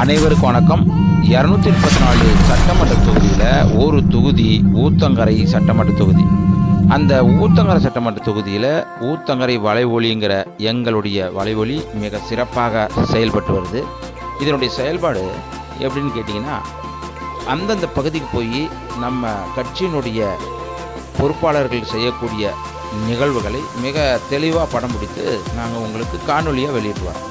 அனைவருக்கும் வணக்கம். இரநூத்தி முப்பத்தி நாலு சட்டமன்ற தொகுதியில் ஒரு தொகுதி ஊத்தங்கரை சட்டமன்ற தொகுதி. அந்த ஊத்தங்கரை சட்டமன்ற தொகுதியில் ஊத்தங்கரை வலைவொலிங்கிற எங்களுடைய வலைவொலி மிக சிறப்பாக செயல்பட்டு வருது. இதனுடைய செயல்பாடு எப்படின்னு கேட்டிங்கன்னா அந்தந்த பகுதிக்கு போய் நம்ம கட்சியினுடைய பொறுப்பாளர்கள் செய்யக்கூடிய நிகழ்வுகளை மிக தெளிவாக படம் பிடித்து நாங்கள் உங்களுக்கு காணொலியாக வெளியிடுவோம்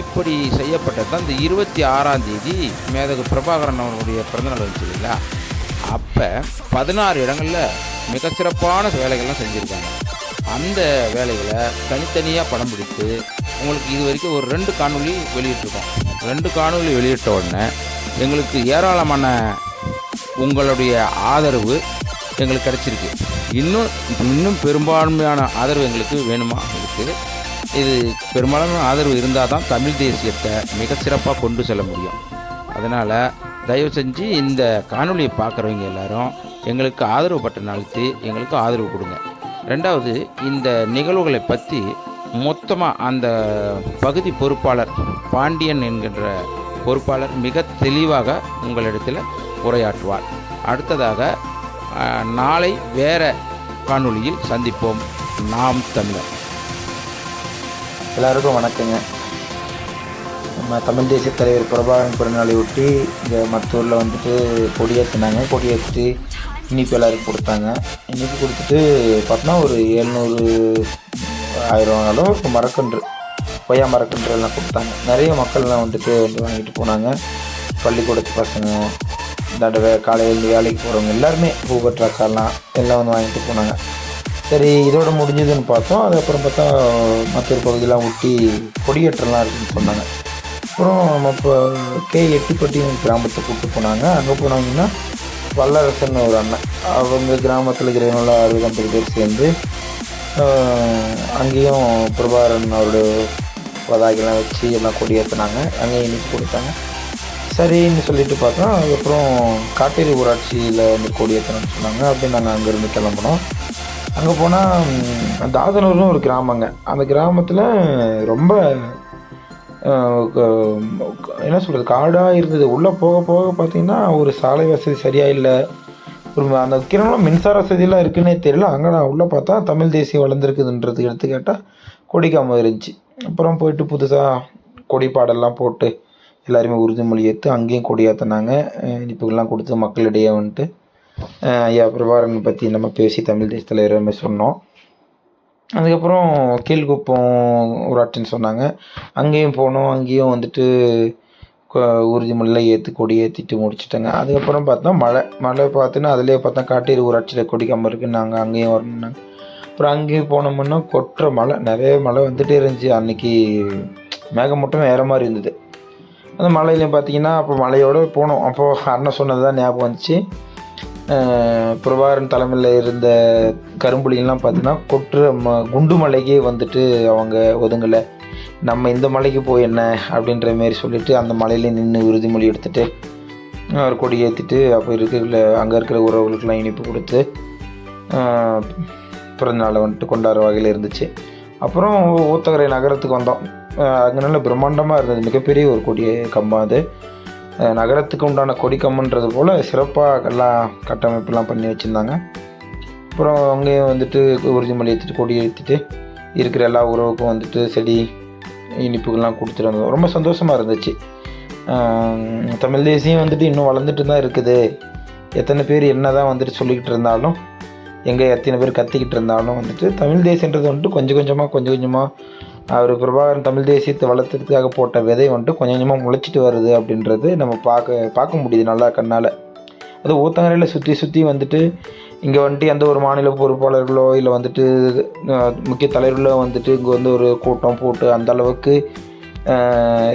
இப்படி செய்யப்பட்டது தான் இந்த இருபத்தி ஆறாம் தேதி மேதகு பிரபாகரன் அவர்களுடைய பிறந்தநாள் வச்சு இல்லைங்களா அப்போ பதினாறு இடங்களில் மிக சிறப்பான வேலைகள்லாம் செஞ்சுருக்காங்க. அந்த வேலைகளை தனித்தனியாக படம் பிடித்து உங்களுக்கு இது வரைக்கும் ஒரு ரெண்டு காணொலி வெளியிட்டிருக்கோம். ரெண்டு காணொளி வெளியிட்ட உடனே எங்களுக்கு ஏராளமான உங்களுடைய ஆதரவு எங்களுக்கு கிடச்சிருக்கு. இன்னும் இன்னும் பெரும்பான்மையான ஆதரவு எங்களுக்கு வேணுமா? இருக்குது இது பெரும்பாலான ஆதரவு இருந்தால் தான் தமிழ் தேசியத்தை மிக சிறப்பாக கொண்டு செல்ல முடியும். அதனால் தயவு செஞ்சு இந்த காணொலியை பார்க்குறவங்க எல்லாரும் எங்களுக்கு ஆதரவு பட்டன் அழுத்தி எங்களுக்கு ஆதரவு கொடுங்க. ரெண்டாவது இந்த நிகழ்வுகளை பற்றி மொத்தமாக அந்த பகுதி பொறுப்பாளர் பாண்டியன் என்கின்ற பொறுப்பாளர் மிக தெளிவாக உங்களிடத்தில் உரையாற்றுவார். அடுத்ததாக நாளை வேற காணொளியில் சந்திப்போம். நாம் தமிழர். எல்லாருக்கும் வணக்கங்க. நம்ம தமிழ் தேசிய தலைவர் பிரபாகரன் பிறந்தநாளை ஒட்டி இங்கே மத்தூரில் வந்துட்டு கொடியேற்றினாங்க கொடியேற்றி இனிப்பு எல்லாருக்கும் கொடுத்தாங்க. இனிப்பு கொடுத்துட்டு பார்த்தோன்னா ஒரு எழுநூறு ஆயிரம் அளவுக்கு மரக்கன்று கொய்யா மரக்கன்று எல்லாம் கொடுத்தாங்க. நிறைய மக்கள்லாம் வந்துட்டு வந்து வாங்கிட்டு போனாங்க. பள்ளிக்கூடத்து பசங்க இந்த காலையில் வேலைக்கு போகிறவங்க எல்லாருமே பூபட் அக்காலாம் எல்லாம் வந்து வாங்கிட்டு போனாங்க. சரி இதோட முடிஞ்சதுன்னு பார்த்தோம். அதுக்கப்புறம் பார்த்தா மற்றொரு பகுதியெலாம் ஒட்டி கொடியேற்றம்லாம் இருக்குன்னு சொன்னாங்க. அப்புறம் நம்ம இப்போ கே எட்டிப்பட்டி கிராமத்தை கூப்பிட்டு போனாங்க. அங்கே போனாங்கன்னா வல்லரசன் ஒரு அண்ணன். அவங்க கிராமத்தில் இருக்கிறவங்கள அறுபது ஐம்பது பேர் சேர்ந்து அங்கேயும் பிரபாகரன் அவரோட பதாகைலாம் வச்சு எல்லாம் கொடியேற்றினாங்க. அங்கேயும் இன்னைக்கு கொடுத்தாங்க. சரின்னு சொல்லிட்டு பார்த்தோம். அதுக்கப்புறம் காட்டேரி ஊராட்சியில் வந்து கொடியேற்றணும்னு சொன்னாங்க. அப்படி நாங்கள் அங்கேருந்து கிளம்புனோம். அங்கே போனால் தாதனூர்னு ஒரு கிராமங்க. அந்த கிராமத்தில் ரொம்ப என்ன சொல்கிறது காடாக இருந்தது. உள்ளே போக போக பார்த்தீங்கன்னா ஒரு சாலை வசதி சரியாக இல்லை. ஒரு அந்த கிராமம் மின்சார வசதியெல்லாம் இருக்குன்னே தெரியல. அங்கே நான் உள்ளே பார்த்தா தமிழ் தேசியம் வளர்ந்துருக்குதுன்றது எடுத்து கேட்டால் இருந்துச்சு. அப்புறம் போயிட்டு புதுசாக கொடி பாடெல்லாம் போட்டு எல்லாருமே உறுதிமொழி ஏற்று அங்கேயும் கொடியாற்றினாங்க இனிப்புகள்லாம் கொடுத்து மக்களிடையே வந்துட்டு ஐயா பிரபாகரன் பற்றி நம்ம பேசி தமிழ் தேசத்தில் தலைவர் சொன்னோம். அதுக்கப்புறம் கீழ்குப்பம் ஊராட்சின்னு சொன்னாங்க. அங்கேயும் போனோம். அங்கேயும் வந்துட்டு உறுதிமொழியில் ஏற்று கொடி ஏற்றிட்டு முடிச்சிட்டாங்க. அதுக்கப்புறம் பார்த்தா மழை மழை பார்த்தோன்னா அதிலே பார்த்தா காட்டேரி ஊராட்சியில் கொடி கம்பம் இருக்குது நாங்கள் அங்கேயும் வரணுன்னாங்க அப்புறம் அங்கேயும் போனோம்னா கொட்டுற மழை நிறைய மழை வந்துட்டே இருந்துச்சு. அன்றைக்கி மேகமூட்டம் வேறு மாதிரி இருந்தது. அந்த மலையிலையும் பார்த்தீங்கன்னா அப்போ மலையோடு போனோம். அப்போது அண்ணன் சொன்னது தான் ஞாபகம் வந்துச்சு. பிரபாகரன் தலைமையில் இருந்த கரும்புலிங்கெல்லாம் பார்த்தீங்கன்னா கொற்று ம குண்டு மலைக்கே வந்துட்டு அவங்க ஒதுங்கலை. நம்ம இந்த மலைக்கு போய் என்ன அப்படின்ற மாரி சொல்லிவிட்டு அந்த மலையில் நின்று உறுதிமொழி எடுத்துட்டு அவர் கொடி ஏற்றிட்டு அப்போ இருக்கிற அங்கே இருக்கிற உறவுகளுக்கெல்லாம் இனிப்பு கொடுத்து பிறந்தநாளை வந்துட்டு கொண்டாடுற வகையில் இருந்துச்சு. அப்புறம் ஊத்தகரை நகரத்துக்கு வந்தோம். அங்கே நல்ல பிரம்மாண்டமாக இருந்தது. மிகப்பெரிய ஒரு கொடி கம்பம் அது. நகரத்துக்கு உண்டான கொடிக்கம்மன்றது போல் சிறப்பாக எல்லாம் கட்டமைப்பெல்லாம் பண்ணி வச்சுருந்தாங்க. அப்புறம் அங்கேயும் வந்துட்டு உறுதிமொழி ஏற்றிட்டு கொடி ஏற்றிட்டு இருக்கிற எல்லா உறவுக்கும் வந்துட்டு செடி இனிப்புகள்லாம் கொடுத்துட்டு வந்தோம். ரொம்ப சந்தோஷமாக இருந்துச்சு. தமிழ் தேசியம் வந்துட்டு இன்னும் வளர்ந்துட்டு தான் இருக்குது. எத்தனை பேர் என்ன தான் வந்துட்டு சொல்லிக்கிட்டு இருந்தாலும் எங்கே எத்தனை பேர் கத்திக்கிட்டு இருந்தாலும் வந்துட்டு தமிழ் தேசியன்றது வந்துட்டு கொஞ்சம் கொஞ்சமாக கொஞ்சம் கொஞ்சமாக அவர் பிரபாகரன் தமிழ் தேசியத்தை வளர்த்துறதுக்காக போட்ட விதை வந்துட்டு கொஞ்சம் கொஞ்சமாக முளைச்சிட்டு வருது அப்படின்றது நம்ம பார்க்க பார்க்க முடியுது நல்லா கண்ணால். அது ஊத்தங்கரையில் சுற்றி சுற்றி வந்துட்டு இங்கே வந்துட்டு எந்த ஒரு மாநில பொறுப்பாளர்களோ இல்லை வந்துட்டு முக்கிய தலைவர்களோ வந்துட்டு இங்கே வந்து ஒரு கூட்டம் போட்டு அந்த அளவுக்கு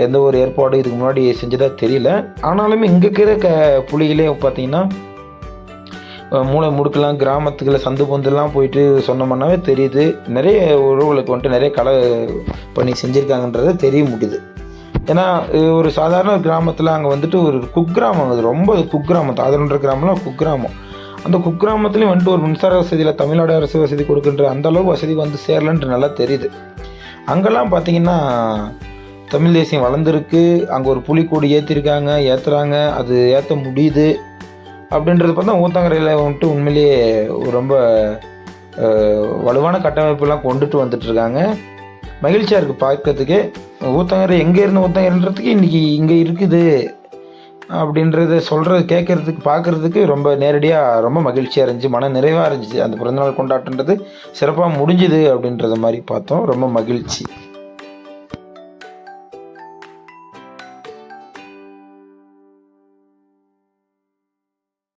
எந்த ஒரு ஏற்பாடு இதுக்கு முன்னாடி செஞ்சதாக தெரியல. ஆனாலுமே இங்கே இருக்கிற க புலிகளே பார்த்தீங்கன்னா மூளை முடுக்கெல்லாம் கிராமத்துக்குள்ள சந்து பொந்தெல்லாம் போயிட்டு சொன்னோம்னாவே தெரியுது. நிறைய உறவுகளுக்கு வந்துட்டு நிறைய கலை பண்ணி செஞ்சுருக்காங்கன்றத தெரிய முடியுது. ஏன்னா ஒரு சாதாரண கிராமத்தில் அங்கே வந்துட்டு ஒரு குக்கிராமம் அது ரொம்ப குக்கிராமம் தாதரன்ற கிராமம்லாம் குக்கிராமம். அந்த குக்கிராமத்துலேயும் வந்துட்டு ஒரு மின்சார வசதியில் தமிழ்நாடு அரசு வசதி கொடுக்குன்ற அந்தளவுக்கு வசதி வந்து சேரலன்ட்டு நல்லா தெரியுது. அங்கெல்லாம் பார்த்தீங்கன்னா தமிழ் தேசியம் வளர்ந்துருக்கு. அங்கே ஒரு புலிக்கொடி ஏற்றிருக்காங்க ஏற்றுறாங்க அது ஏற்ற முடியுது. அப்படின்றது பார்த்தா ஊத்தங்கரையில் வந்துட்டு உண்மையிலேயே ரொம்ப வலுவான கட்டமைப்புலாம் கொண்டுட்டு வந்துட்டுருக்காங்க. மகிழ்ச்சியாக இருக்குது பார்க்கறதுக்கு. ஊத்தங்கரை எங்கே இருந்து ஊத்தங்கரைன்றதுக்கு இன்றைக்கி இங்கே இருக்குது. அப்படின்றத சொல்கிறது கேட்குறதுக்கு பார்க்குறதுக்கு ரொம்ப நேரடியாக ரொம்ப மகிழ்ச்சியாக இருந்துச்சு மன நிறைவாக இருந்துச்சு. அந்த பிறந்தநாள் கொண்டாட்டன்றது சிறப்பாக முடிஞ்சுது அப்படின்றத மாதிரி பார்த்தோம். ரொம்ப மகிழ்ச்சி.